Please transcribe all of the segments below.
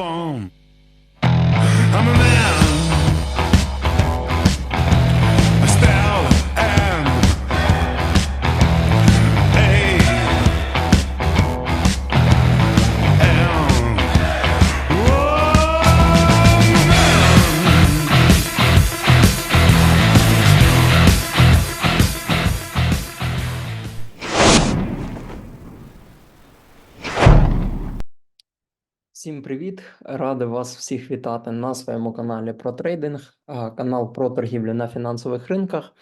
phone. Привіт! Радий вас всіх вітати на своєму каналі про трейдинг, канал про торгівлю на фінансових ринках.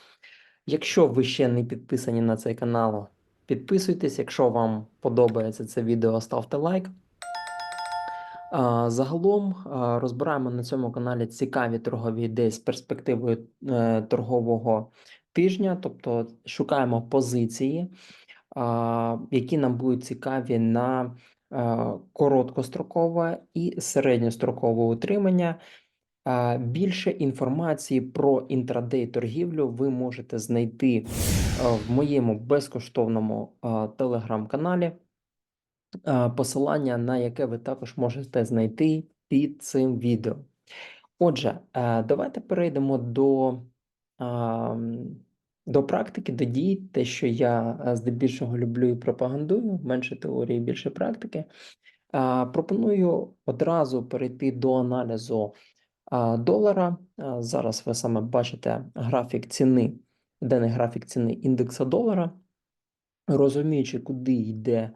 Якщо ви ще не підписані на цей канал, підписуйтесь. Якщо вам подобається це відео, ставте лайк. Загалом розбираємо на цьому каналі цікаві торгові ідеї з перспективою е, торгового тижня, тобто шукаємо позиції, які нам будуть цікаві на короткострокове і середньострокове утримання. Е, Більше інформації про інтрадей торгівлю ви можете знайти е, в моєму безкоштовному е, телеграм-каналі, е, посилання на яке ви також можете знайти під цим відео. Отже, е, давайте перейдемо до, ам, до практики, до дій, те, що я е, здебільшого люблю і пропагандую, менше теорії, більше практики. Е, Пропоную одразу перейти до аналізу долара. Зараз ви саме бачите графік ціни, денний графік ціни індекса долара. Розуміючи, куди йде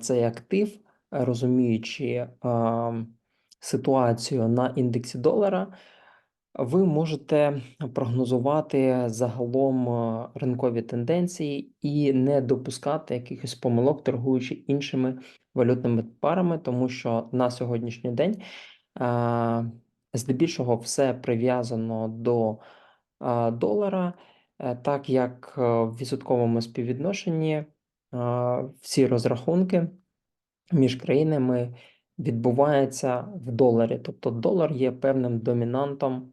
цей актив, розуміючи ситуацію на індексі долара, ви можете прогнозувати загалом ринкові тенденції і не допускати якихось помилок, торгуючи іншими валютними парами, тому що на сьогоднішній день здебільшого все прив'язано до долара, е, так як е, в відсотковому співвідношенні всі розрахунки між країнами відбуваються в доларі. Тобто долар є певним домінантом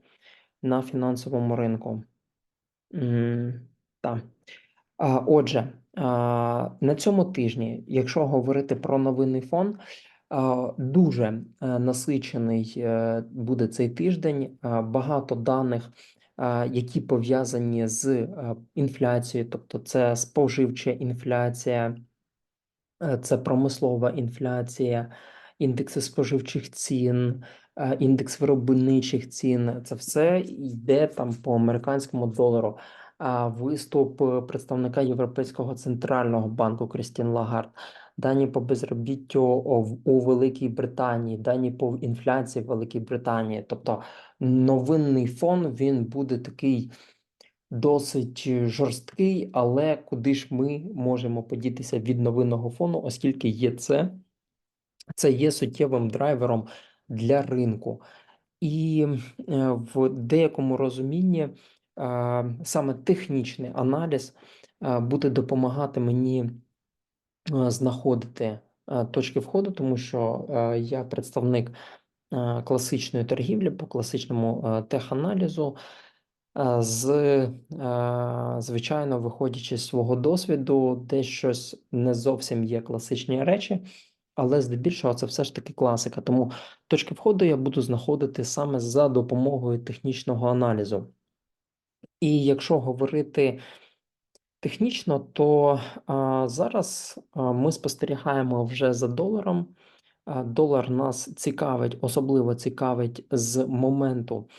на фінансовому ринку. Так. Отже, на цьому тижні, якщо говорити про новинний фон, дуже е, насичений е, буде цей тиждень. Багато даних, які пов'язані з е, інфляцією, тобто це споживча інфляція, це промислова інфляція, індекси споживчих цін, індекс виробничих цін. Це все йде там по американському долару. А виступ е, представника Європейського центрального банку Крістін Лагард, дані по безробіттю у Великій Британії, дані по інфляції в Великій Британії. Тобто новинний фон він буде такий досить жорсткий, але куди ж ми можемо подітися від новинного фону, оскільки є це, це є суттєвим драйвером для ринку. І е, в деякому розумінні саме технічний аналіз буде допомагати мені знаходити точки входу, тому що я представник класичної торгівлі по класичному теханалізу. З, звичайно, виходячи з свого досвіду, де щось не зовсім є класичні речі, але здебільшого це все ж таки класика. Тому точки входу я буду знаходити саме за допомогою технічного аналізу. І якщо говорити технічно, то а, зараз а, ми спостерігаємо вже за доларом. А, Долар нас цікавить, особливо цікавить з моменту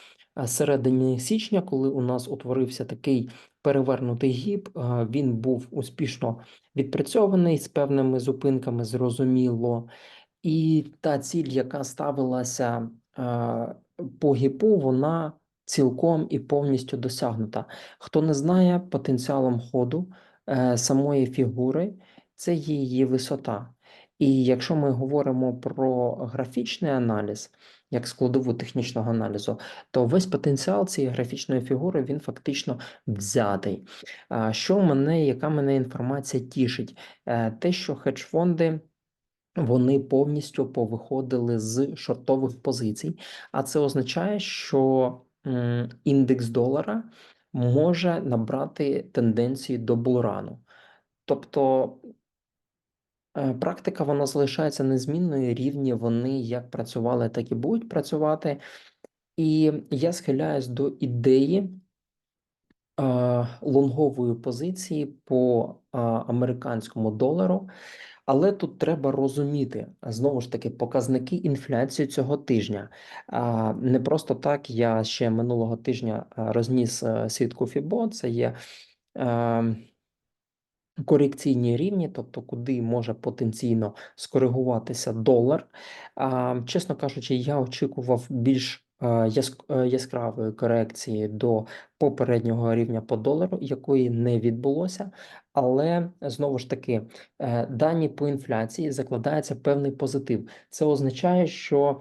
середини січня, коли у нас утворився такий перевернутий гіб. Він був успішно відпрацьований з певними зупинками, зрозуміло. І та ціль, яка ставилася е, по гіпу, вона цілком і повністю досягнута. Хто не знає потенціалом ходу е, самої фігури, це її висота. І якщо ми говоримо про графічний аналіз, як складову технічного аналізу, то весь потенціал цієї графічної фігури він фактично взятий. Що мене, яка мене інформація тішить? Е, Те, що хедж-фонди. Вони повністю повиходили з шортових позицій, а це означає, що індекс долара може набрати тенденції до булрану. Тобто практика вона залишається незмінною, рівні вони як працювали, так і будуть працювати. І я схиляюсь до ідеї е, лонгової позиції по е, американському долару. Але тут треба розуміти знову ж таки показники інфляції цього тижня. А, Не просто так я ще минулого тижня розніс е, сітку Фібо, це є е, корекційні рівні, тобто куди може потенційно скоригуватися долар. Чесно кажучи, я очікував більш е, е, яскравої корекції до попереднього рівня по долару, якої не відбулося. Але знову ж таки, е, дані по інфляції закладається певний позитив. Це означає, що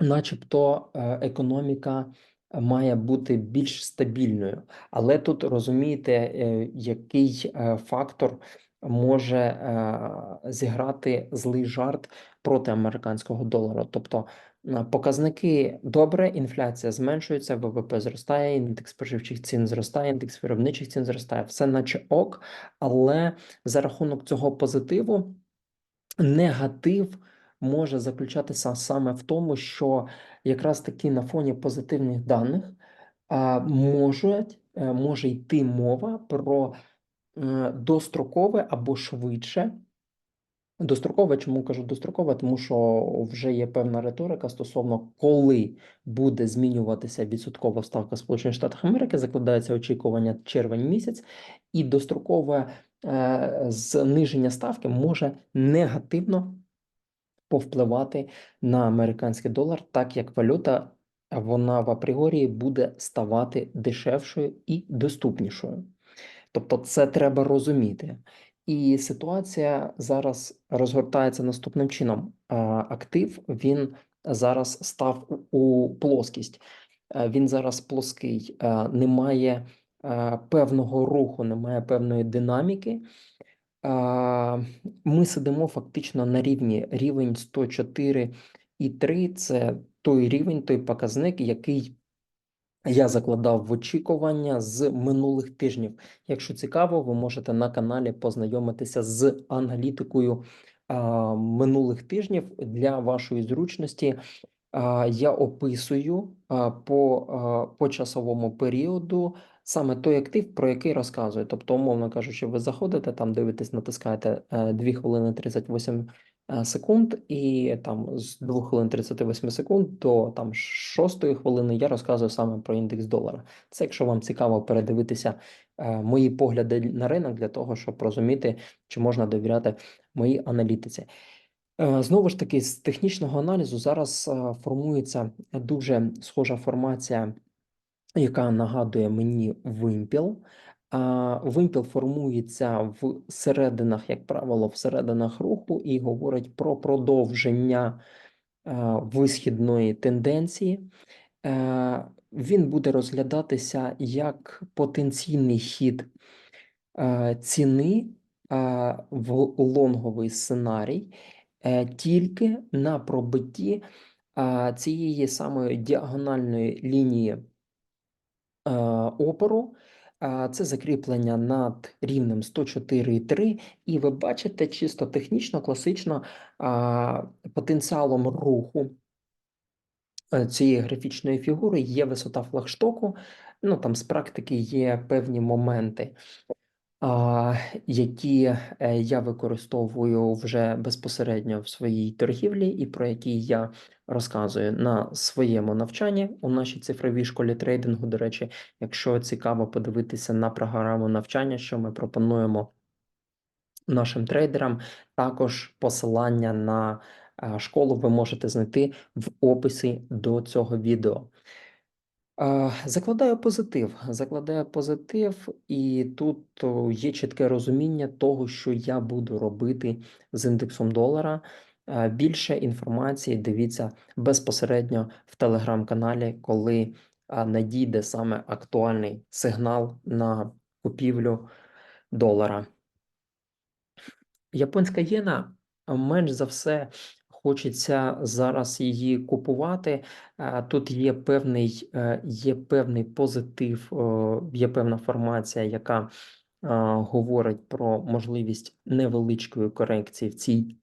начебто економіка має бути більш стабільною. Але тут розумієте, е, який е, фактор може е, зіграти злий жарт проти американського долара. Тобто показники добре, інфляція зменшується, ВВП зростає, індекс споживчих цін зростає, індекс виробничих цін зростає, все наче ок, але за рахунок цього позитиву негатив може заключатися саме в тому, що якраз таки на фоні позитивних даних можуть, е, може йти мова про е, дострокове або швидше. Дострокове, чому кажу дострокове? Тому що вже є певна риторика стосовно коли буде змінюватися відсоткова ставка Сполучених Штатів Америки, закладається очікування червень місяць, і дострокове е, зниження ставки може негативно повпливати на американський долар, так як валюта вона в апріорі буде ставати дешевшою і доступнішою. Тобто, це треба розуміти. І ситуація зараз розгортається наступним чином. Актив він зараз став у- плоскість. Він зараз плоский, немає певного руху, немає певної динаміки. Ми сидимо фактично на рівні рівень 104,3 – це той рівень, той показник, який я закладав в очікування з минулих тижнів. Якщо цікаво, ви можете на каналі познайомитися з аналітикою минулих тижнів для вашої зручності. Я описую по, по часовому періоду саме той актив, про який розказую. Тобто, умовно кажучи, ви заходите, там дивитесь, натискаєте е, 2 хвилини 38 е, секунд, і там з 2 хвилин 38 секунд до там 6 хвилини я розказую саме про індекс долара. Це якщо вам цікаво передивитися е, мої погляди на ринок для того, щоб розуміти, чи можна довіряти моїй аналітиці. Е, Знову ж таки, з технічного аналізу зараз е, формується дуже схожа формація, яка нагадує мені вимпіл. Вимпіл формується в серединах, як правило, в серединах руху і говорить про продовження е, висхідної тенденції. Е, Він буде розглядатися як потенційний хід е, ціни е, в лонговий сценарій е, тільки на пробитті е, цієї самої діагональної лінії е, опору. Е, Це закріплення над рівнем 104,3, і ви бачите чисто технічно, класично е, потенціалом руху е, цієї графічної фігури є висота флагштоку. Ну там з практики є певні моменти, які е, я використовую вже безпосередньо в своїй торгівлі, і про які я розказую на своєму навчанні у нашій цифровій школі трейдингу. До речі, якщо цікаво подивитися на програму навчання, що ми пропонуємо нашим трейдерам, також посилання на е, школу ви можете знайти в описі до цього відео. А, Закладаю позитив. Закладаю позитив, і тут є чітке розуміння того, що я буду робити з індексом долара. Більше інформації дивіться безпосередньо в телеграм-каналі, коли надійде саме актуальний сигнал на купівлю долара. Японська єна менш за все хочеться зараз її купувати. Е, Тут є певний, е, є певний позитив, е, є певна формація, яка говорить про можливість невеличкої корекції в цій.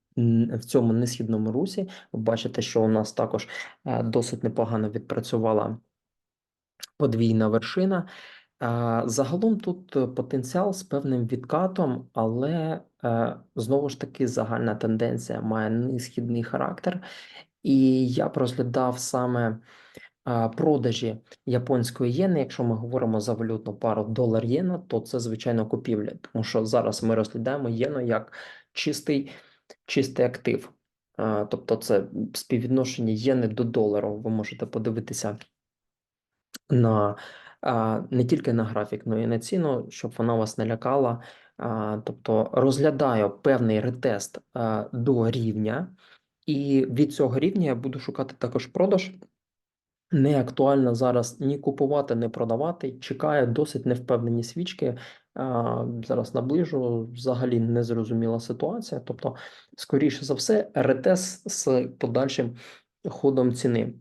В цьому несхідному русі ви бачите, що у нас також досить непогано відпрацювала подвійна вершина. А, Загалом тут е, потенціал з певним відкатом, але е, знову ж таки загальна тенденція має несхідний характер, і я б розглядав саме продажі японської єни. Якщо ми говоримо за валютну пару долар-єна, то це звичайно купівля, тому що зараз ми розглядаємо єну як чистий, чистий актив. Тобто це співвідношення єни до долару. Ви можете подивитися на не тільки на графік, але й на ціну, щоб вона вас не лякала. Тобто розглядаю певний ретест до рівня, і від цього рівня я буду шукати також продаж. Не актуально зараз ні купувати, ні продавати. Чекає досить невпевнені свічки. Зараз наближу взагалі незрозуміла ситуація. Тобто, скоріше за все, ретест з подальшим ходом ціни.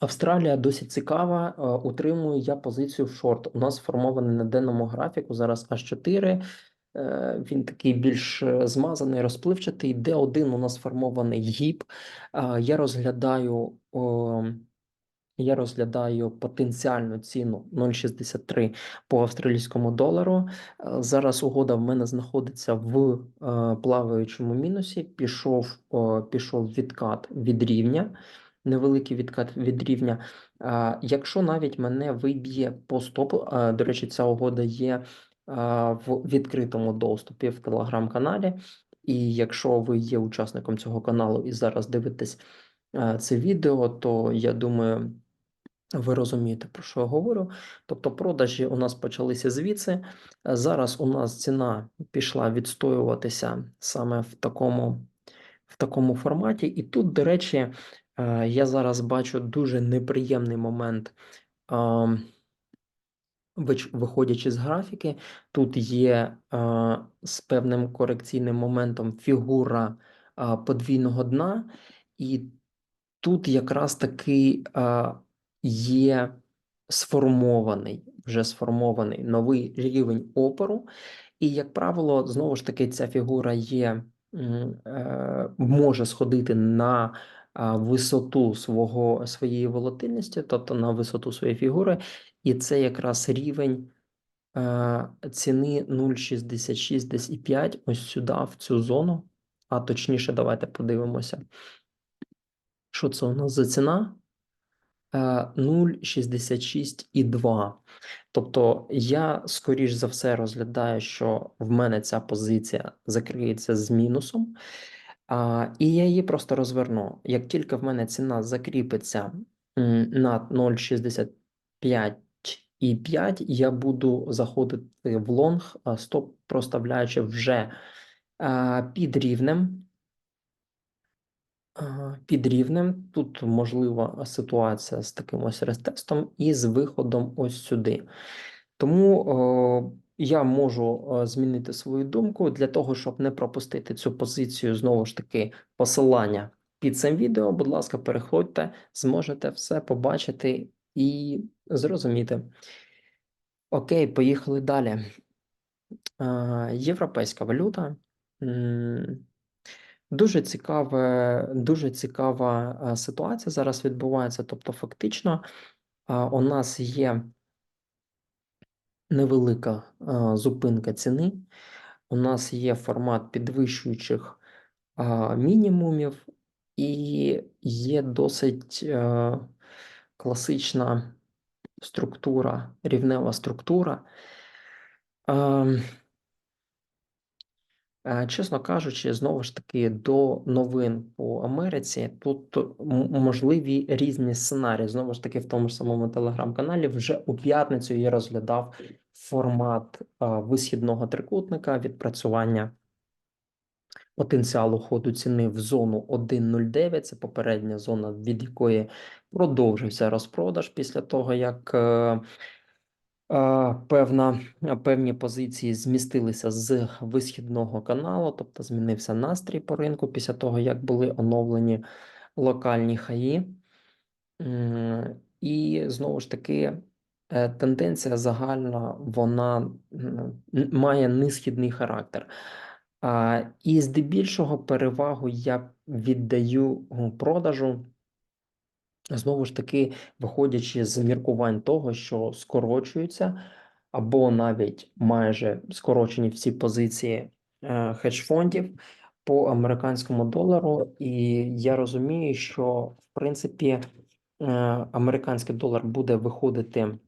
Австралія досить цікава. е, Утримую я позицію в шорт. У нас сформований на денному графіку зараз H4. е, Він такий більш е, змазаний, розпливчатий. D1 у нас сформований гіп. Я розглядаю. Я розглядаю потенціальну ціну 0,63 по австралійському долару. Зараз угода в мене знаходиться в плаваючому мінусі. Пішов, пішов відкат від рівня, невеликий відкат від рівня. Е, Якщо навіть мене виб'є по стопу, до речі, ця угода є в відкритому доступі в телеграм-каналі. І якщо ви є учасником цього каналу і зараз дивитесь це відео, то я думаю. Ви розумієте, про що я говорю. Тобто продажі у нас почалися звідси. Зараз у нас ціна пішла відстоюватися саме в такому, в такому форматі. І тут, до речі, я зараз бачу дуже неприємний момент. Виходячи з графіки, тут є е, з певним корекційним моментом фігура е, подвійного дна, і тут якраз таки е, є сформований, вже сформований новий рівень опору. І, як правило, знову ж таки, ця фігура є, е, може сходити на висоту свого, своєї волатильності, тобто на висоту своєї фігури, і це якраз рівень е, ціни 0,66 десь і 5, ось сюди, в цю зону. А точніше, давайте подивимося. Що це у нас за ціна? Е, 0,66,2. Тобто я, скоріш за все, розглядаю, що в мене ця позиція закриється з мінусом, і я її просто розверну. Як тільки в мене ціна закріпиться на 0,65,5, я буду заходити в лонг, стоп проставляючи вже під рівнем. Під рівнем тут можлива ситуація з таким ось рестестом і з виходом ось сюди. Тому я можу змінити свою думку для того, щоб не пропустити цю позицію. Знову ж таки, посилання під цим відео. Будь ласка, переходьте, зможете все побачити і зрозуміти. Окей, поїхали далі. Європейська валюта. Дуже цікаве, дуже цікава е, ситуація зараз відбувається. Тобто, фактично, у нас є невелика а, зупинка ціни. У нас є формат підвищуючих а, мінімумів, і є досить е, класична структура, рівнева структура. Е, Чесно кажучи, знову ж таки, до новин по Америці тут можливі різні сценарії. Знову ж таки, в тому ж самому телеграм-каналі вже у п'ятницю я розглядав формат висхідного трикутника відпрацювання потенціалу ходу ціни в зону 1.09. Це попередня зона, від якої продовжився розпродаж після того, як. е, Е, Певна, певні позиції змістилися з висхідного каналу, тобто змінився настрій по ринку після того, як були оновлені локальні хаї. І знову ж таки, тенденція загальна, вона має нисхідний характер. І здебільшого перевагу я віддаю продажу. Знову ж таки, виходячи з міркувань того, що скорочуються, або навіть майже скорочені всі позиції е, хедж-фондів по американському долару, і я розумію, що в принципі е, американський долар буде виходити е,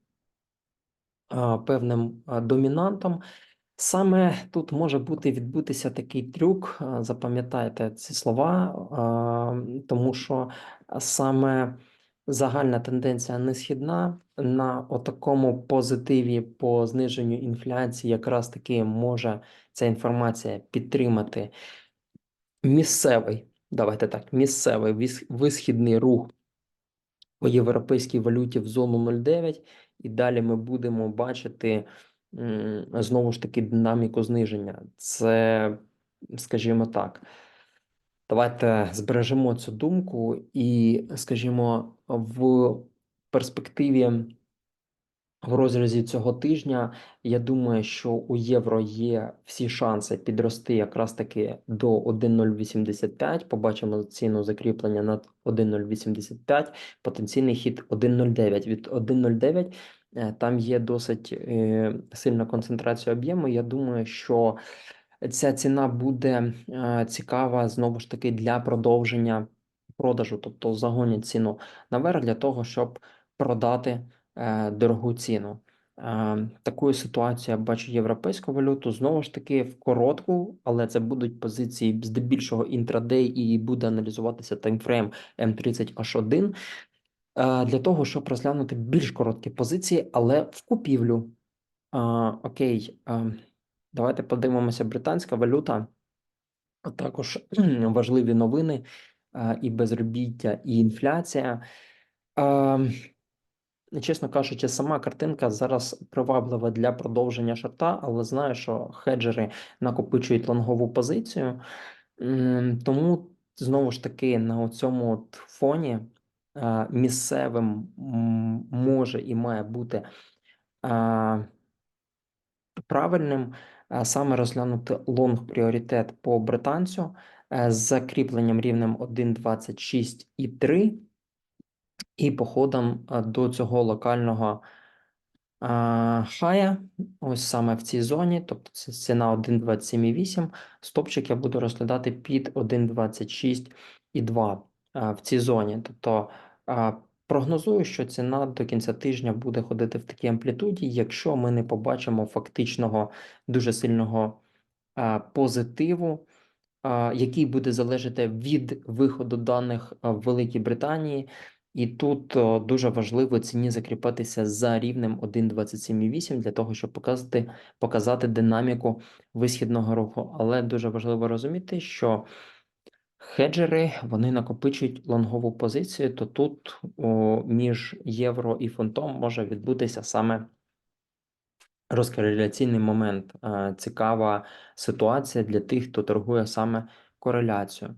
певним домінантом. Саме тут може бути відбутися такий трюк, запам'ятайте ці слова, тому що саме загальна тенденція несхідна на отакому позитиві по зниженню інфляції якраз таки може ця інформація підтримати місцевий, давайте так, місцевий висхідний рух по європейській валюті в зону 0,9, і далі ми будемо бачити знову ж таки динаміку зниження. Це, скажімо так, давайте збережемо цю думку, і, скажімо, в перспективі. В розрізі цього тижня я думаю, що у євро є всі шанси підрости якраз таки до 1,085. Побачимо ціну закріплення над 1,085, потенційний хід 1,09. Від 1,09 е, там є досить е, сильна концентрація об'єму. Я думаю, що ця ціна буде е, цікава знову ж таки для продовження продажу, тобто загонять ціну наверх для того, щоб продати дорогу ціну. Е, Такою ситуацією я бачу європейську валюту. Знову ж таки, в коротку, але це будуть позиції здебільшого інтрадей і буде аналізуватися таймфрейм М30H1 е, для того, щоб розглянути більш короткі позиції, але в купівлю. Е, Окей, е, давайте подивимося британська валюта, а також важливі новини е, і безробіття, і інфляція. Е, Чесно кажучи, сама картинка зараз приваблива для продовження шорта, але знаю, що хеджери накопичують лонгову позицію. Тому знову ж таки на цьому фоні е, місцевим може і має бути е, правильним е, саме розглянути лонг пріоритет по британцю з закріпленням рівнем 1.26 і 3 і походом е, до цього локального а, хая, ось саме в цій зоні, тобто це ціна 1.27,8, стопчик я буду розглядати під 1.26,2 а, в цій зоні. Тобто прогнозую, що ціна до кінця тижня буде ходити в такій амплітуді, якщо ми не побачимо фактичного дуже сильного позитиву, який буде залежати від виходу даних в Великій Британії. І тут дуже важливо ціні закріпитися за рівнем 1.27,8 для того, щоб показати, показати динаміку висхідного руху. Але дуже важливо розуміти, що хеджери вони накопичують лонгову позицію, то тут о, між євро і фунтом може відбутися саме розкореляційний момент. Е, Цікава ситуація для тих, хто торгує саме кореляцію.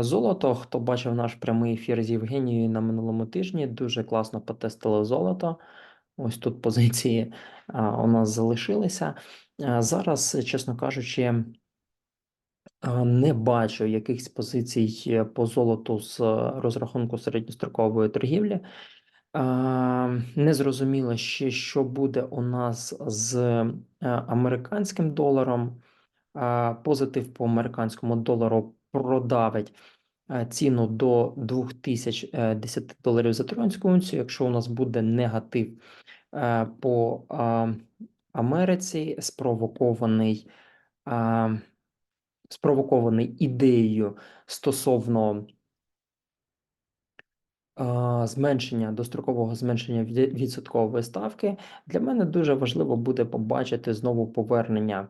Золото, хто бачив наш прямий ефір з Євгенією на минулому тижні, дуже класно потестили золото. Ось тут позиції у нас залишилися. Зараз, чесно кажучи, не бачу якихось позицій е, по золоту з розрахунку середньострокової торгівлі. Не зрозуміло ще, що буде у нас з е, американським доларом. Позитив по американському долару продавить е, ціну до 2010 доларів за тронську унцію. Якщо у нас буде негатив е, по Америці, спровокований спровокований ідеєю стосовно зменшення дострокового зменшення від- відсоткової ставки, для мене дуже важливо буде побачити знову повернення,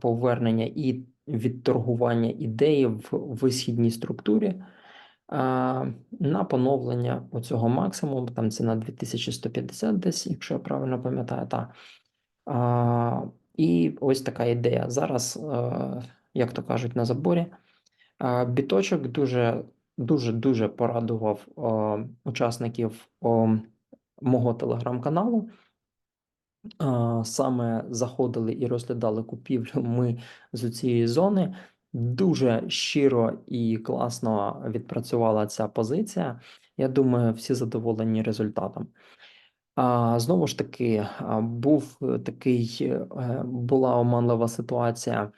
повернення і відторгування ідеї в висхідній структурі. На поновлення оцього максимуму, там ціна 2150 десь, якщо я правильно пам'ятаю, та. А, І ось така ідея. Зараз, е, як то кажуть, на заборі. А, Біточок дуже дуже дуже порадував о, учасників мого телеграм-каналу. Саме заходили і розглядали купівлю ми з цієї зони. Дуже щиро і класно відпрацювала ця позиція. Я думаю, всі задоволені результатом. А, Знову ж таки, був такий, е, була оманлива ситуація,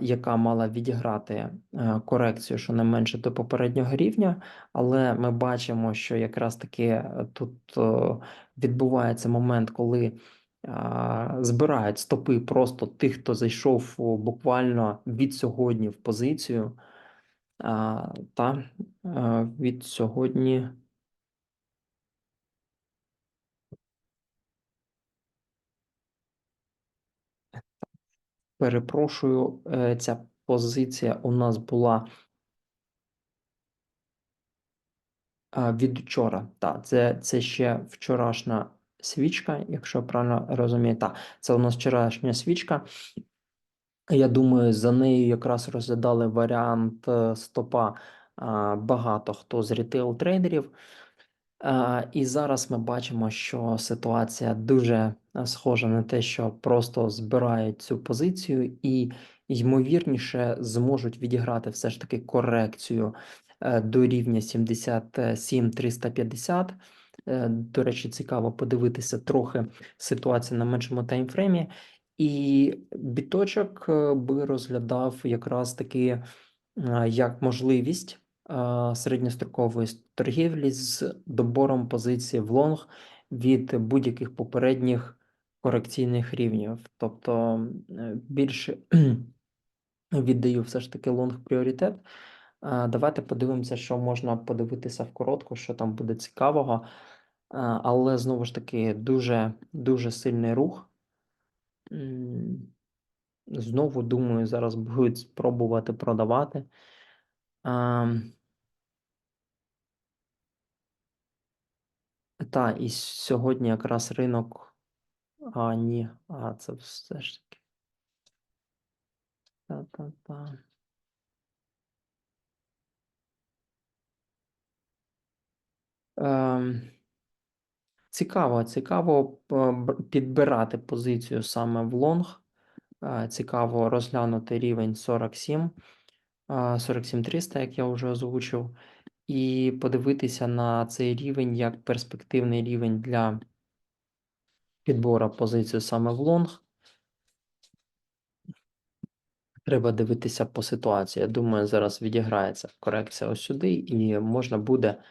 яка мала відіграти е, корекцію щонайменше до попереднього рівня, але ми бачимо, що якраз таки е, тут відбувається момент, коли збирають стопи просто тих, хто зайшов буквально від сьогодні в позицію, та е, від сьогодні. Перепрошую, е, ця позиція у нас була від вчора. Так, це, це ще вчорашня свічка, якщо правильно розумію. Так, це у нас вчорашня свічка. Я думаю, за нею якраз розглядали варіант е, стопа багато хто з рітейл-трейдерів. А, І зараз ми бачимо, що ситуація дуже е, схожа на те, що просто збирають цю позицію і, ймовірніше, зможуть відіграти все ж таки корекцію е, до рівня 77-350. Е, До речі, цікаво подивитися трохи ситуацію на меншому таймфреймі. І біточок е, би розглядав якраз таки е, як можливість е, середньострокової торгівлі з добором позиції в лонг від будь-яких попередніх корекційних рівнів. Тобто е, більше віддаю все ж таки лонг пріоритет. Е, Давайте подивимося, що можна подивитися в коротку, що там буде цікавого. Е, Але знову ж таки дуже дуже сильний рух. Знову думаю, зараз будуть спробувати продавати. Та, і сьогодні якраз ринок. А, ні, а це все ж таки. Та-та-та. Ем, цікаво, цікаво е, підбирати позицію саме в лонг. Е, Цікаво розглянути рівень 47, е, 47300, як я вже озвучив, і подивитися на цей рівень як перспективний рівень для підбору позиції саме в лонг. Треба дивитися по ситуації. Я думаю, зараз відіграється корекція ось сюди, і можна буде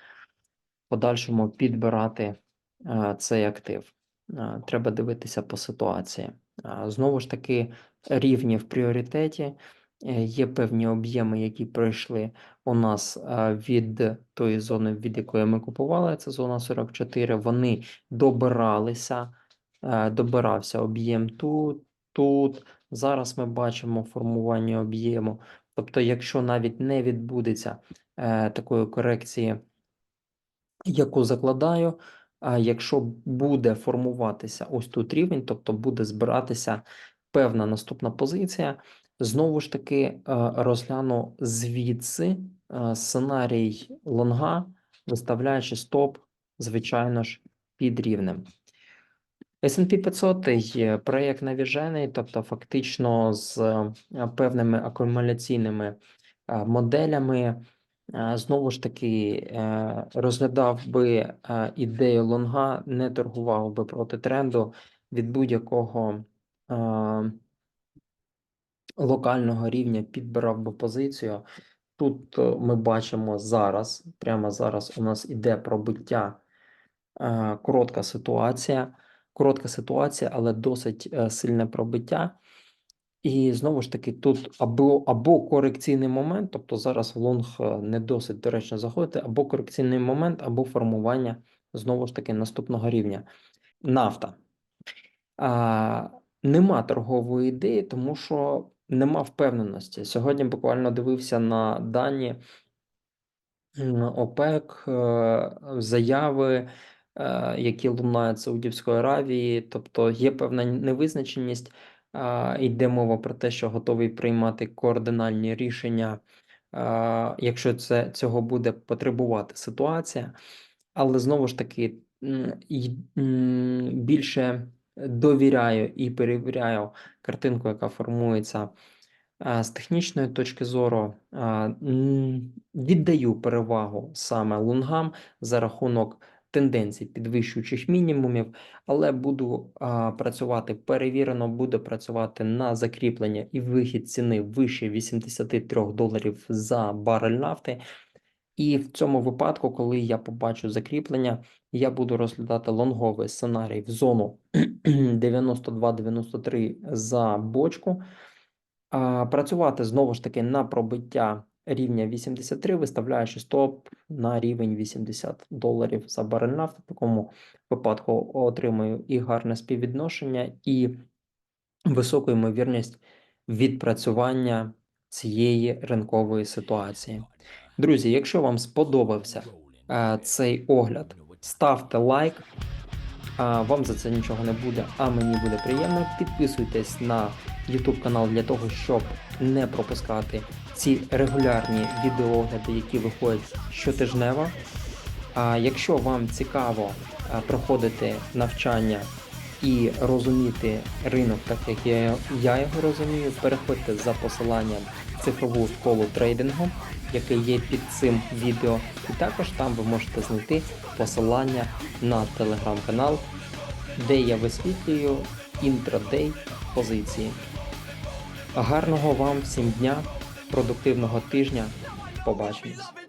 подальшому підбирати е, цей актив. Е, Треба дивитися по ситуації. Е, Знову ж таки, рівні в пріоритеті. Є певні об'єми, які пройшли у нас е, від тої зони, від якої ми купували, це зона 44. Вони добиралися, е, добирався об'єм тут, тут. Зараз ми бачимо формування об'єму. Тобто, якщо навіть не відбудеться е, такої корекції, яку закладаю, а якщо буде формуватися ось тут рівень, тобто буде збиратися певна наступна позиція, знову ж таки е, розгляну звідси е, сценарій лонга, виставляючи стоп, звичайно ж, під рівнем. S&P 500 є проєкт навіжений, тобто фактично з е, певними акумуляційними моделями. Знову ж таки, розглядав би ідею лонга, не торгував би проти тренду від будь-якого локального рівня, підбирав би позицію. Тут е, ми бачимо зараз, прямо зараз у нас іде пробиття, е, коротка ситуація. Коротка ситуація, але досить е, сильне пробиття. І знову ж таки, тут або, або корекційний момент, тобто зараз в лонг не досить доречно заходити, або корекційний момент, або формування знову ж таки наступного рівня. Нафта. А, нема торгової ідеї, тому що нема впевненості. Сьогодні буквально дивився на дані ОПЕК, е, заяви, е, які лунають Саудівської Аравії, тобто є певна невизначеність. Йде мова про те, що готовий приймати координальні рішення, якщо це цього буде потребувати ситуація. Але знову ж таки, більше довіряю і перевіряю картинку, яка формується з технічної точки зору. Віддаю перевагу саме лунгам за рахунок тенденцій підвищуючих мінімумів, але буду працювати перевірено, буду працювати на закріплення і вихід ціни вище 83 доларів за барель нафти. І в цьому випадку, коли я побачу закріплення, я буду розглядати лонговий сценарій в зону 92-93 за бочку. Працювати знову ж таки на пробиття рівня 83, виставляючи стоп на рівень 80 доларів за барель нафти. В такому випадку отримую і гарне співвідношення, і високу ймовірність відпрацювання цієї ринкової ситуації. Друзі, якщо вам сподобався е, цей огляд, ставте лайк. Вам за це нічого не буде, а мені буде приємно. Підписуйтесь на YouTube канал для того, щоб не пропускати ці регулярні відеоогляди, які виходять щотижнево. А якщо вам цікаво проходити навчання і розуміти ринок, так як я, його розумію, переходьте за посиланням цифрову школу трейдингу, яке є під цим відео, і також там ви можете знайти посилання на телеграм-канал, де я висвітлюю інтрадей позиції. Гарного вам всім дня, продуктивного тижня. Побачимось.